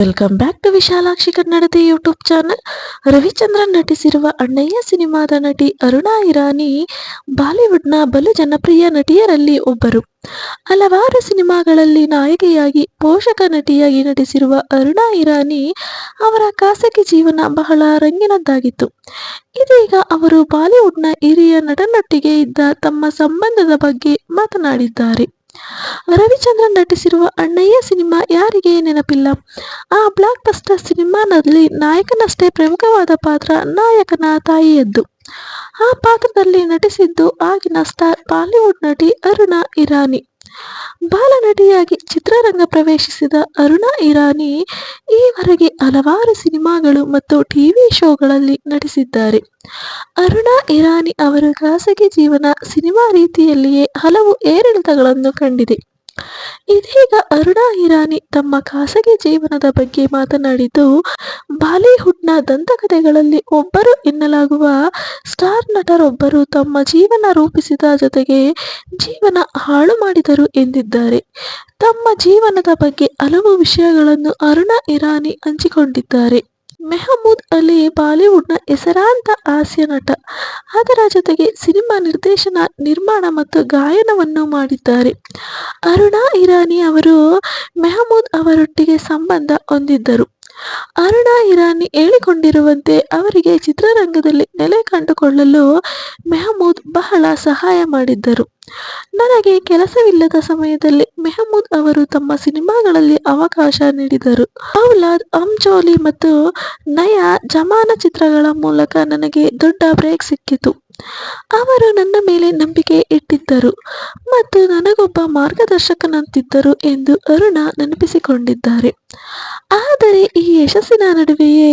Welcome back to Vishalakshi ಕನ್ನಡದ YouTube channel Ravichandran ನಟಿಸಿರುವ ಅಣ್ಣಯ್ಯ ಸಿನಿಮಾದ ನಟಿ ಅರುಣಾ ಇರಾನಿ ಬಾಲಿವುಡ್ನ ಬಲು ಜನಪ್ರಿಯ ನಟಿಯರಲ್ಲಿ ಒಬ್ಬರು ಹಲವಾರು ಸಿನಿಮಾಗಳಲ್ಲಿ ನಾಯಕಿಯಾಗಿ ಪೋಷಕ ನಟಿಯಾಗಿ ನಟಿಸಿರುವ ಅರುಣಾ ಇರಾನಿ ಅವರ ಖಾಸಗಿ ಜೀವನ ಬಹಳ ರಂಗಿನದ್ದಾಗಿತ್ತು ಇದೀಗ ಅವರು ಬಾಲಿವುಡ್ನ ಹಿರಿಯ ನಟನೊಟ್ಟಿಗೆ ಇದ್ದ ತಮ್ಮ ಸಂಬಂಧದ ಬಗ್ಗೆ ಮಾತನಾಡಿದ್ದಾರೆ ರವಿಚಂದ್ರನ್ ನಟಿಸಿರುವ ಅಣ್ಣಯ್ಯ ಸಿನಿಮಾ ಯಾರಿಗೆ ನೆನಪಿಲ್ಲ? ಆ ಬ್ಲಾಕ್ ಬಸ್ಟರ್ ಸಿನಿಮಾನಲ್ಲಿ ನಾಯಕನಷ್ಟೇ ಪ್ರಮುಖವಾದ ಪಾತ್ರ ನಾಯಕನ ತಾಯಿಯದ್ದು. ಆ ಪಾತ್ರದಲ್ಲಿ ನಟಿಸಿದ್ದು ಆಗಿನ ಸ್ಟಾರ್ ಬಾಲಿವುಡ್ ನಟಿ ಅರುಣಾ ಇರಾನಿ. ಬಾಲನಟಿಯಾಗಿ ಚಿತ್ರರಂಗ ಪ್ರವೇಶಿಸಿದ ಅರುಣಾ ಇರಾನಿ ಈವರೆಗೆ ಹಲವಾರು ಸಿನಿಮಾಗಳು ಮತ್ತು ಟಿವಿ ಶೋಗಳಲ್ಲಿ ನಟಿಸಿದ್ದಾರೆ. ಅರುಣಾ ಇರಾನಿ ಅವರ ಖಾಸಗಿ ಜೀವನ ಸಿನಿಮಾ ರೀತಿಯಲ್ಲಿಯೇ ಹಲವು ಏರಿಳಿತಗಳನ್ನು ಕಂಡಿದೆ. ಇದೀಗ ಅರುಣಾ ಇರಾನಿ ತಮ್ಮ ಖಾಸಗಿ ಜೀವನದ ಬಗ್ಗೆ ಮಾತನಾಡಿದ್ದು, ಬಾಲಿವುಡ್ನ ದಂತಕಥೆಗಳಲ್ಲಿ ಒಬ್ಬರು ಎನ್ನಲಾಗುವ ಸ್ಟಾರ್ ನಟರೊಬ್ಬರು ತಮ್ಮ ಜೀವನ ರೂಪಿಸಿದ ಜೊತೆಗೆ ಜೀವನ ಹಾಳು ಮಾಡಿದರು ಎಂದಿದ್ದಾರೆ. ತಮ್ಮ ಜೀವನದ ಬಗ್ಗೆ ಹಲವು ವಿಷಯಗಳನ್ನು ಅರುಣಾ ಇರಾನಿ ಹಂಚಿಕೊಂಡಿದ್ದಾರೆ. ಮೆಹಮೂದ್ ಅಲಿ ಬಾಲಿವುಡ್ನ ಹೆಸರಾಂತ ಹಾಸ್ಯ ನಟ. ಅದರ ಜೊತೆಗೆ ಸಿನಿಮಾ ನಿರ್ದೇಶನ, ನಿರ್ಮಾಣ ಮತ್ತು ಗಾಯನವನ್ನು ಮಾಡಿದ್ದಾರೆ. ಅರುಣಾ ಇರಾನಿ ಅವರು ಮೆಹಮೂದ್ ಅವರೊಟ್ಟಿಗೆ ಸಂಬಂಧ ಹೊಂದಿದ್ದರು. ಅರುಣಾ ಇರಾನಿ ಹೇಳಿಕೊಂಡಿರುವಂತೆ ಅವರಿಗೆ ಚಿತ್ರರಂಗದಲ್ಲಿ ನೆಲೆ ಕಂಡುಕೊಳ್ಳಲು ಮೆಹಮೂದ್ ಬಹಳ ಸಹಾಯ ಮಾಡಿದ್ದರು. ನನಗೆ ಕೆಲಸವಿಲ್ಲದ ಸಮಯದಲ್ಲಿ ಮೆಹಮೂದ್ ಅವರು ತಮ್ಮ ಸಿನಿಮಾಗಳಲ್ಲಿ ಅವಕಾಶ ನೀಡಿದರು. ಔಲಾದ್ ಅಂಚೋಲಿ ಮತ್ತು ನಯಾ ಜಮಾನ ಚಿತ್ರಗಳ ಮೂಲಕ ನನಗೆ ದೊಡ್ಡ ಬ್ರೇಕ್ ಸಿಕ್ಕಿತು. ಅವರು ನನ್ನ ಮೇಲೆ ನಂಬಿಕೆ ಇಟ್ಟಿದ್ದರು ಮತ್ತು ನನಗೊಬ್ಬ ಮಾರ್ಗದರ್ಶಕನಂತಿದ್ದರು ಎಂದು ಅರುಣ ನೆನಪಿಸಿಕೊಂಡಿದ್ದಾರೆ. ಆದರೆ ಈ ಯಶಸ್ಸಿನ ನಡುವೆಯೇ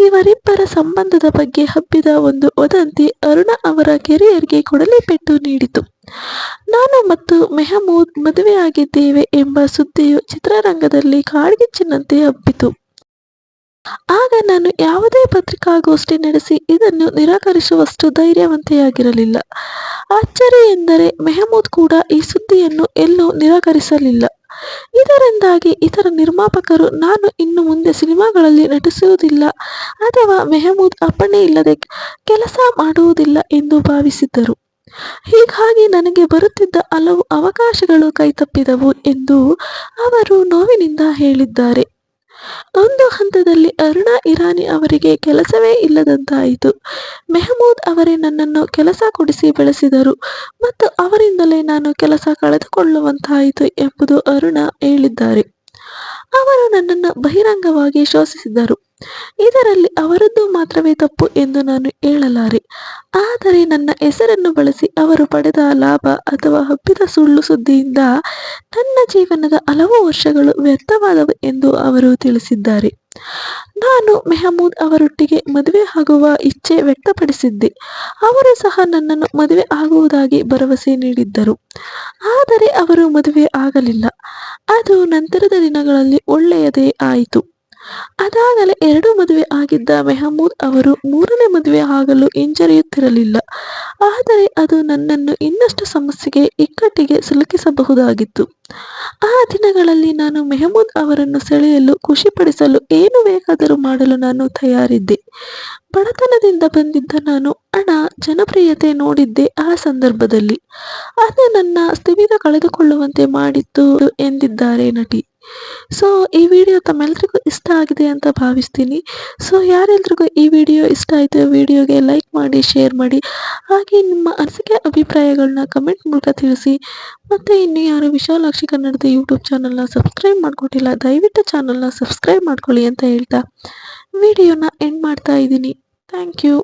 ಇವರಿಬ್ಬರ ಸಂಬಂಧದ ಬಗ್ಗೆ ಹಬ್ಬಿದ ಒಂದು ವದಂತಿ ಅರುಣ ಅವರ ಕೆರಿಯರ್ಗೆ ಕೊಡಲಿ ಪೆಟ್ಟು ನೀಡಿತು. ನಾನು ಮತ್ತು ಮೆಹಮೂದ್ ಮದುವೆಯಾಗಿದ್ದೇವೆ ಎಂಬ ಸುದ್ದಿಯು ಚಿತ್ರರಂಗದಲ್ಲಿ ಕಾಡ್ಗಿಚ್ಚಿನಂತೆ ಹಬ್ಬಿತು. ಆಗ ನಾನು ಯಾವುದೇ ಪತ್ರಿಕಾಗೋಷ್ಠಿ ನಡೆಸಿ ಇದನ್ನು ನಿರಾಕರಿಸುವಷ್ಟು ಧೈರ್ಯವಂತೆಯಾಗಿರಲಿಲ್ಲ. ಅಚ್ಚರಿ ಎಂದರೆ ಮೆಹಮೂದ್ ಕೂಡ ಈ ಸುದ್ದಿಯನ್ನು ಎಲ್ಲೂ ನಿರಾಕರಿಸಲಿಲ್ಲ. ಇದರಿಂದಾಗಿ ಇತರ ನಿರ್ಮಾಪಕರು, ನಾನು ಇನ್ನು ಮುಂದೆ ಸಿನಿಮಾಗಳಲ್ಲಿ ನಟಿಸುವುದಿಲ್ಲ ಅಥವಾ ಮೆಹಮೂದ್ ಅಪ್ಪಣೆ ಇಲ್ಲದೆ ಕೆಲಸ ಮಾಡುವುದಿಲ್ಲ ಎಂದು ಭಾವಿಸಿದ್ದರು. ಹೀಗಾಗಿ ನನಗೆ ಬರುತ್ತಿದ್ದ ಹಲವು ಅವಕಾಶಗಳು ಕೈತಪ್ಪಿದವು ಎಂದು ಅವರು ನೋವಿನಿಂದ ಹೇಳಿದ್ದಾರೆ. ಒಂದು ಹಂತದಲ್ಲಿ ಅರುಣಾ ಇರಾನಿ ಅವರಿಗೆ ಕೆಲಸವೇ ಇಲ್ಲದಂತಾಯಿತು. ಮೆಹಮೂದ್ ಅವರೇ ನನ್ನನ್ನು ಕೆಲಸ ಕೊಡಿಸಿ ಬೆಳೆಸಿದರು ಮತ್ತು ಅವರಿಂದಲೇ ನಾನು ಕೆಲಸ ಕಳೆದುಕೊಳ್ಳುವಂತಾಯಿತು ಎಂಬುದು ಅರುಣ ಹೇಳಿದ್ದಾರೆ. ಅವರು ನನ್ನನ್ನು ಬಹಿರಂಗವಾಗಿ ಶೋಷಿಸಿದರು. ಇದರಲ್ಲಿ ಅವರದ್ದು ಮಾತ್ರವೇ ತಪ್ಪು ಎಂದು ನಾನು ಹೇಳಲಾರೆ. ಆದರೆ ನನ್ನ ಹೆಸರನ್ನು ಬಳಸಿ ಅವರು ಪಡೆದ ಲಾಭ ಅಥವಾ ಹಬ್ಬಿದ ಸುಳ್ಳು ಸುದ್ದಿಯಿಂದ ನನ್ನ ಜೀವನದ ಹಲವು ವರ್ಷಗಳು ವ್ಯರ್ಥವಾದವು ಎಂದು ಅವರು ತಿಳಿಸಿದ್ದಾರೆ. ನಾನು ಮೆಹಮೂದ್ ಅವರೊಟ್ಟಿಗೆ ಮದುವೆ ಆಗುವ ಇಚ್ಛೆ ವ್ಯಕ್ತಪಡಿಸಿದ್ದೆ. ಅವರು ಸಹ ನನ್ನನ್ನು ಮದುವೆ ಆಗುವುದಾಗಿ ಭರವಸೆ ನೀಡಿದ್ದರು. ಆದರೆ ಅವರು ಮದುವೆ ಆಗಲಿಲ್ಲ. ಅದು ನಂತರದ ದಿನಗಳಲ್ಲಿ ಒಳ್ಳೆಯದೇ ಆಯಿತು. ಅದಾಗಲೇ ಎರಡು ಮದುವೆ ಆಗಿದ್ದ ಮೆಹಮೂದ್ ಅವರು ಮೂರನೇ ಮದುವೆ ಆಗಲು ಹಿಂಜರಿಯುತ್ತಿರಲಿಲ್ಲ. ಆದರೆ ಅದು ನನ್ನನ್ನು ಇನ್ನಷ್ಟು ಸಮಸ್ಯೆಗೆ, ಇಕ್ಕಟ್ಟಿಗೆ ಸಿಲುಕಿಸಬಹುದಾಗಿತ್ತು. ಆ ದಿನಗಳಲ್ಲಿ ನಾನು ಮೆಹಮೂದ್ ಅವರನ್ನು ಸೆಳೆಯಲು, ಖುಷಿಪಡಿಸಲು ಏನು ಬೇಕಾದರೂ ಮಾಡಲು ನಾನು ತಯಾರಿದ್ದೆ. ಬಡತನದಿಂದ ಬಂದಿದ್ದ ನಾನು ಹಣ, ಜನಪ್ರಿಯತೆ ನೋಡಿದ್ದೆ ಆ ಸಂದರ್ಭದಲ್ಲಿ. ಅದು ನನ್ನ ಸ್ಥಿಮಿತ ಕಳೆದುಕೊಳ್ಳುವಂತೆ ಮಾಡಿತ್ತು ಎಂದಿದ್ದಾರೆ ನಟಿ. ಸೊ ಈ ವಿಡಿಯೋ ತಮ್ಮೆಲ್ರಿಗೂ ಇಷ್ಟ ಆಗಿದೆ ಅಂತ ಭಾವಿಸ್ತೀನಿ. ಸೊ ಯಾರೆಲ್ರಿಗೂ ಈ ವಿಡಿಯೋ ಇಷ್ಟ ಆಯಿತು ವಿಡಿಯೋಗೆ ಲೈಕ್ ಮಾಡಿ ಶೇರ್ ಮಾಡಿ, ಹಾಗೆ ನಿಮ್ಮ ಅನಿಸಿಕೆ ಅಭಿಪ್ರಾಯಗಳನ್ನ ಕಮೆಂಟ್ ಮೂಲಕ ತಿಳಿಸಿ. ಮತ್ತು ಇನ್ನು ಯಾರು ವಿಶಾಲಾಕ್ಷಿ ಕನ್ನಡದ ಯೂಟ್ಯೂಬ್ ಚಾನಲ್ನ ಸಬ್ಸ್ಕ್ರೈಬ್ ಮಾಡ್ಕೊಟ್ಟಿಲ್ಲ, ದಯವಿಟ್ಟು ಚಾನಲ್ನ ಸಬ್ಸ್ಕ್ರೈಬ್ ಮಾಡ್ಕೊಳ್ಳಿ ಅಂತ ಹೇಳ್ತಾ. ವಿಡಿಯೋನ ಎಂಡ್ ಮಾಡ್ತಾ ಇದ್ದೀನಿ. Thank you